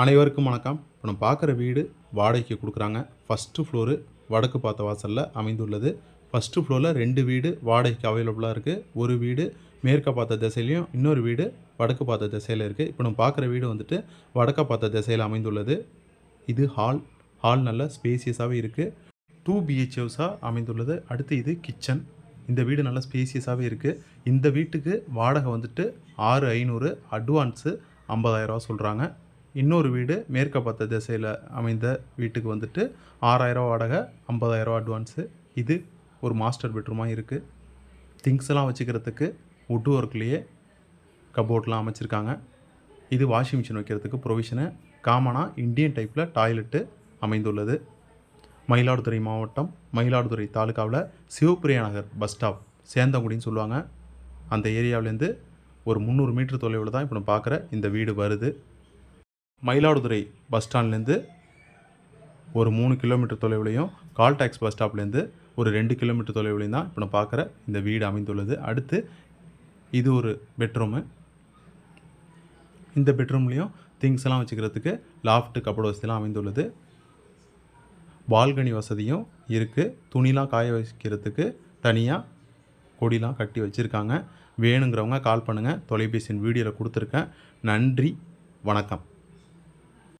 அனைவருக்கும் வணக்கம். இப்போ நம்ம பார்க்குற வீடு வாடகைக்கு கொடுக்குறாங்க. ஃபஸ்ட்டு ஃப்ளோரு வடக்கு பார்த்த வாசலில் அமைந்துள்ளது. ஃபஸ்ட்டு ஃப்ளோரில் ரெண்டு வீடு வாடகைக்கு அவைலபிளாக இருக்குது ஒரு வீடு மேற்க பார்த்த திசையிலையும் இன்னொரு வீடு வடக்கு பார்த்த திசையில் இருக்குது இப்போ நம்ம பார்க்குற வீடு வந்துட்டு வடக்க பார்த்த திசையில் அமைந்துள்ளது. இது ஹால் ஹால் நல்ல ஸ்பேசியஸாகவே இருக்குது டூ பிஹெச் ஹவுஸாக அமைந்துள்ளது. அடுத்து இது கிச்சன் இந்த வீடு நல்ல ஸ்பேசியஸாகவே இருக்குது இந்த வீட்டுக்கு வாடகை வந்துட்டு ஆறு ஐநூறு அட்வான்ஸு ஐம்பதாயிரரூவா சொல்கிறாங்க இன்னொரு வீடு மேற்க பார்த்த திசையில் அமைந்த வீட்டுக்கு வந்துட்டு ஆறாயிரம் வாடகை ஐம்பதாயிரரூவா அட்வான்ஸு இது ஒரு மாஸ்டர் பெட்ரூமாக இருக்குது திங்ஸ் எல்லாம் வச்சுக்கிறதுக்கு வுட் ஒர்க்லேயே கபோர்ட்லாம் அமைச்சிருக்காங்க. இது வாஷிங் மிஷின் வைக்கிறதுக்கு ப்ரொவிஷனு காமனாக இந்தியன் டைப்பில் டாய்லெட்டு அமைந்துள்ளது. மயிலாடுதுறை மாவட்டம் மயிலாடுதுறை தாலுக்காவில் சிவப்பிரியா நகர் பஸ் ஸ்டாப் சேந்தங்குடின்னு சொல்லுவாங்க. அந்த ஏரியாவிலேருந்து ஒரு முந்நூறு மீட்டர் தொலைவில் தான் இப்போ நான் பார்க்குற இந்த வீடு வருது. மயிலாடுதுறை பஸ் ஸ்டாண்ட்லேருந்து ஒரு மூணு கிலோமீட்டர் தொலைவுலையும் கால் டாக்ஸ் பஸ் ஸ்டாப்லேருந்து ஒரு ரெண்டு கிலோமீட்டர் தொலைவுலையும் தான் இப்போ நான் பார்க்குற இந்த வீடு அமைந்துள்ளது. அடுத்து இது ஒரு பெட்ரூமு. இந்த பெட்ரூம்லேயும் திங்ஸ் எல்லாம் வச்சுக்கிறதுக்கு லாஃப்ட் கப்பட வசதிலாம் அமைந்துள்ளது. பால்கனி வசதியும் இருக்குது துணிலாம் காய வைக்கிறதுக்கு தனியாக கொடிலாம் கட்டி வச்சுருக்காங்க. வேணுங்கிறவங்க கால் பண்ணுங்கள் தொலைபேசியின் வீடியோவில் கொடுத்துருக்கேன். நன்றி. வணக்கம்.